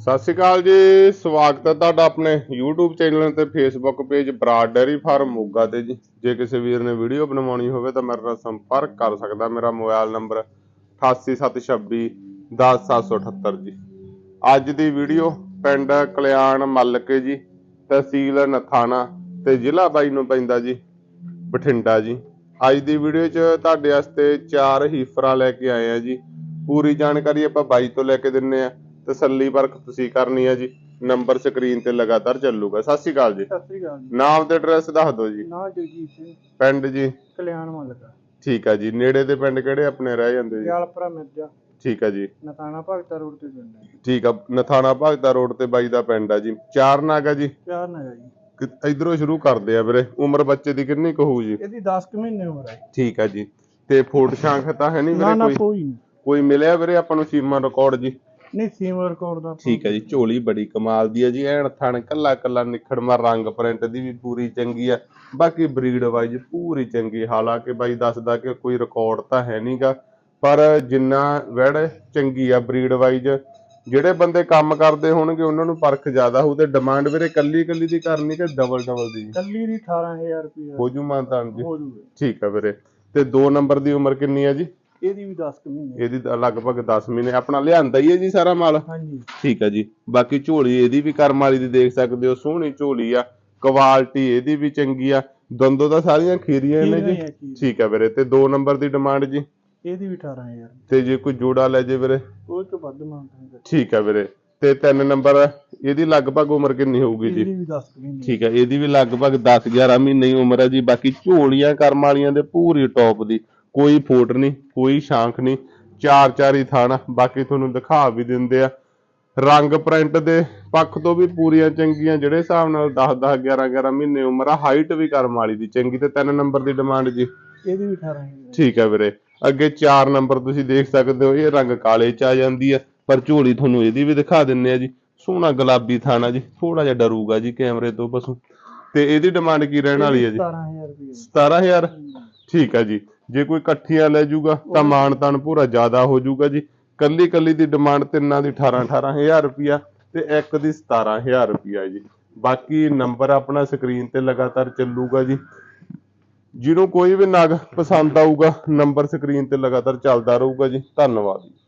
ਸਤਿ ਸ਼੍ਰੀ ਅਕਾਲ ਜੀ, ਸਵਾਗਤ ਹੈ ਤੁਹਾਡਾ ਆਪਣੇ YouTube ਚੈਨਲ ਤੇ Facebook page Brar dairy farm Moga ਤੇ ਜੀ। ਜੇ ਕਿਸੇ ਵੀਰ ਨੇ ਵੀਡੀਓ ਬਣਵਾਉਣੀ ਹੋਵੇ ਤਾਂ ਮੇਰੇ ਨਾਲ ਸੰਪਰਕ ਕਰ ਸਕਦਾ, ਮੇਰਾ ਮੋਬਾਈਲ ਨੰਬਰ 88726 10778 ਜੀ। ਅੱਜ ਦੀ ਵੀਡੀਓ ਪਿੰਡ ਕਲਿਆਣ ਮੱਲਕੇ ਜੀ, ਤਹਿਸੀਲ ਨਥਾਣਾ ਤੇ ਜ਼ਿਲ੍ਹਾ ਬਾਈ ਨੂੰ ਪੈਂਦਾ ਜੀ, ਬਠਿੰਡਾ ਜੀ। ਅੱਜ ਦੀ ਵੀਡੀਓ 'ਚ ਤੁਹਾਡੇ ਵਾਸਤੇ ਚਾਰ ਹੀਫਰਾਂ ਲੈ ਕੇ ਆਏ ਆ ਜੀ। ਪੂਰੀ ਜਾਣਕਾਰੀ ਆਪਾਂ ਬਾਈ ਤੋਂ ਲੈ ਕੇ ਦਿੰਨੇ ਆ। ਤਸੱਲੀ ਪਰਖ ਤੁਸੀਂ ਕਰਨੀ ਆ ਜੀ। ਨੰਬਰ ਸਕਰੀਨ ਤੇ ਲਗਾਤਾਰ ਚੱਲੂਗਾ। ਸਤਿ ਸ਼੍ਰੀ ਅਕਾਲ ਜੀ। ਸਤਿ ਸ੍ਰੀ ਅਕਾਲ ਜੀ। ਨਾਮ ਤੇ ਐਡਰੈਸ ਦੱਸ ਦਿਓ ਜੀ। ਨਾ ਜਗਜੀਤ ਸਿੰਘ। ਪਿੰਡ ਜੀ। ਕਲਿਆਣ ਮੱਲਕਾ। ਠੀਕ ਆ ਜੀ। ਨੇੜੇ ਦੇ ਪਿੰਡ ਕਿਹੜੇ ਆਪਣੇ ਰਹਿ ਜਾਂਦੇ ਜੀ? ਦਿਆਲਪੁਰਾ ਮਿਰਜ਼ਾ। ਠੀਕ ਆ ਜੀ। ਨਤਾਣਾ ਭਗਤਾ ਰੋਡ ਤੇ ਪਿੰਡ ਹੈ। ਠੀਕ ਆ। ਨਥਾਣਾ ਭਗਤਾ ਰੋਡ ਤੇ ਬਾਈ ਦਾ ਪਿੰਡ ਆ ਜੀ। ਚਾਰ ਨਾਗ ਆ ਜੀ। ਪਿਆਰ ਨਗਰ ਜੀ। ਕਿ- ਇੱਧਰੋਂ ਸ਼ੁਰੂ ਕਰਦੇ ਆ ਵੀਰੇ। ਉਮਰ ਬੱਚੇ ਦੀ ਕਿੰਨੀ ਕੁ ਹੋਊ ਜੀ? ਇਹਦੀ 10 ਕੁ ਮਹੀਨੇ ਉਮਰ ਹੈ। ਠੀਕ ਆ ਜੀ। ਤੇ ਫੋਟ ਸ਼ਾਂਖ ਤਾਂ ਹੈ ਨਹੀਂ ਨਾ ਵੀਰੇ ਨਾ ਕੋਈ? ਕੋਈ ਨਹੀਂ ਕੋਈ ਮਿਲਿਆ ਵੀਰੇ ਆਪਾਂ ਨੂੰ ਸੀਮਾ ਰਿਕਾਰਡ ਜੀ? ਨਹੀਂ ਸੀਮ ਰਿਕਾਰਡ ਦਾ ਠੀਕ ਹੈ ਜੀ ਝੋਲੀ ਬੜੀ ਕਮਾਲ ਦੀ ਹੈ ਜੀ ਐਨ ਥਣ ਕੱਲਾ ਕੱਲਾ ਨਿਖੜਮਾ ਰੰਗ ਪ੍ਰਿੰਟ ਦੀ ਵੀ ਪੂਰੀ ਚੰਗੀ ਆ। ਬਾਕੀ ਬਰੀਡ ਵਾਈਜ਼ ਪੂਰੀ ਚੰਗੀ ਹਾਲਾਂਕਿ ਬਾਈ ਦੱਸਦਾ ਕਿ ਕੋਈ ਰਿਕਾਰਡ ਤਾਂ ਹੈ ਨਹੀਂਗਾ ਪਰ ਜਿੰਨਾ ਵੜ ਚੰਗੀ ਆ ਬਰੀਡ ਵਾਈਜ਼ ਜਿਹੜੇ ਬੰਦੇ ਕੰਮ ਕਰਦੇ ਹੋਣਗੇ ਉਹਨਾਂ ਨੂੰ ਪਰਖ ਜ਼ਿਆਦਾ ਹੋਊ ਤੇ ਡਿਮਾਂਡ ਵੀਰੇ ਕੱਲੀ ਕੱਲੀ ਦੀ ਕਰਨੀ ਕਿ ਡਬਲ ਡਬਲ ਦੀ? ਕੱਲੀ ਦੀ 18000 ਰੁਪਏ ਹੋ ਜੂ ਮਾਨਤਾਨ ਜੀ। ਹੋ ਜੂਗੇ। ਠੀਕ ਆ ਵੀਰੇ ਤੇ 2 ਨੰਬਰ ਦੀ ਉਮਰ ਕਿੰਨੀ ਆ ਜੀ? ਇਹਦੀ ਵੀ 10 ਕੁ ਮਹੀਨੇ। ਇਹਦੀ ਤਾਂ ਲਗਭਗ 10 ਮਹੀਨੇ ਆਪਣਾ ਲਿਆਂਦਾ ਹੀ ਹੈ ਜੀ ਸਾਰਾ ਮਾਲ। ਹਾਂਜੀ। ਠੀਕ ਆ ਜੀ। ਬਾਕੀ ਝੋਲੀ ਇਹਦੀ ਵੀ ਕਰਮ ਵਾਲੀ ਦੀ ਦੇਖ ਸਕਦੇ ਹੋ ਸੋਹਣੀ ਝੋਲੀ ਆ। ਕੁਆਲਿਟੀ ਇਹਦੀ ਵੀ ਚੰਗੀ ਆ। ਦੰਦੋ ਤਾਂ ਸਾਰੀਆਂ ਖੀਰੀਆਂ ਨੇ ਜੀ। ਹੀ। ਠੀਕ ਆ ਵੀਰੇ ਤੇ 2 ਨੰਬਰ ਦੀ ਡਿਮਾਂਡ ਜੀ। ਇਹਦੀ ਵੀ 18000 ਤੇ ਜੇ ਕੋਈ ਜੋੜਾ ਲੈ ਜੇ ਵੀਰੇ। ਉਹ ਤੋਂ ਵੱਧ ਮੰਗਦੇ ਠੀਕ ਆ ਵੀਰੇ। ਤੇ 3 ਨੰਬਰ ਇਹਦੀ ਲਗਭਗ ਉਮਰ ਕਿੰਨੀ ਹੋਊਗੀ ਜੀ? ਇਹਦੀ ਵੀ 10 ਕੁ ਮਹੀਨੇ। ਠੀਕ ਆ ਇਹਦੀ ਵੀ ਲਗਭਗ 10 11 ਮਹੀਨੇ ਹੀ ਉਮਰ ਹੈ ਜੀ। ਬਾਕੀ ਝੋਲੀਆਂ ਕਰਮ ਵਾਲੀਆਂ ਦੇ ਪੂਰੀ ਟੌਪ ਦੀ। ਕੋਈ ਫੋਟ ਨਹੀਂ ਕੋਈ ਸ਼ਾਂਖ ਨਹੀਂ ਚਾਰ ਚਾਰ ਹੀ ਥਾਣਾ ਬਾਕੀ ਤੁਹਾਨੂੰ ਦਿਖਾ ਵੀ ਦਿੰਦੇ ਆ। ਰੰਗ ਪ੍ਰਿੰਟ ਦੇ ਪੱਖ ਤੋਂ ਵੀ ਪੂਰੀਆਂ ਚੰਗੀਆਂ ਜਿਹੜੇ ਹਿਸਾਬ ਨਾਲ 10 10 11 11 ਮਹੀਨੇ ਉਮਰ ਆ ਹਾਈਟ ਵੀ ਕਰਮ ਵਾਲੀ ਦੀ ਚੰਗੀ ਤੇ 3 ਨੰਬਰ ਦੀ ਡਿਮਾਂਡ ਜੀ। ਇਹਦੀ ਵੀ 18000 ਠੀਕ ਆ ਵੀਰੇ। ਅੱਗੇ 4 ਨੰਬਰ ਤੁਸੀਂ ਦੇਖ ਸਕਦੇ ਹੋ ਇਹ ਰੰਗ ਕਾਲੇ ਚ ਆ ਜਾਂਦੀ ਆ ਪਰ ਝੋਲੀ ਤੁਹਾਨੂੰ ਇਹਦੀ ਵੀ ਦਿਖਾ ਦਿੰਨੇ ਆ ਜੀ। ਸੋਹਣਾ ਗੁਲਾਬੀ ਥਾਣਾ ਜੀ ਥੋੜਾ ਜਿਹਾ ਡਰੂਗਾ ਜੀ ਕੈਮਰੇ ਤੋਂ ਪਸ਼ੂ। ਤੇ ਇਹਦੀ ਡਿਮਾਂਡ ਕੀ ਰਹਿਣ ਵਾਲੀ ਹੈ ਜੀ? 17000 ਰੁਪਏ 17000 ਠੀਕ ਆ ਜੀ। ਜੇ ਕੋਈ ਇਕੱਠੀਆਂ ਲੈ ਜਾਊਗਾ ਤਾਂ ਮਾਨ ਤਾਨ ਪੂਰਾ ਜ਼ਿਆਦਾ ਹੋ ਜਾਊਗਾ ਜੀ। ਕੱਲੀ ਕੱਲੀ ਦੀ ਡਿਮਾਂਡ ਤਿੰਨਾਂ ਦੀ 18 18000 ਰੁਪਿਆ ਤੇ ਇੱਕ ਦੀ 17000 ਰੁਪਿਆ ਜੀ। ਬਾਕੀ ਨੰਬਰ ਆਪਣਾ ਸਕਰੀਨ ਤੇ ਲਗਾਤਾਰ ਚੱਲੂਗਾ ਜੀ। ਜਿਹਨੂੰ ਕੋਈ ਵੀ ਨਗ ਪਸੰਦ ਆਊਗਾ ਨੰਬਰ ਸਕਰੀਨ ਤੇ ਲਗਾਤਾਰ ਚੱਲਦਾ ਰਹੂਗਾ ਜੀ। ਧੰਨਵਾਦ ਜੀ।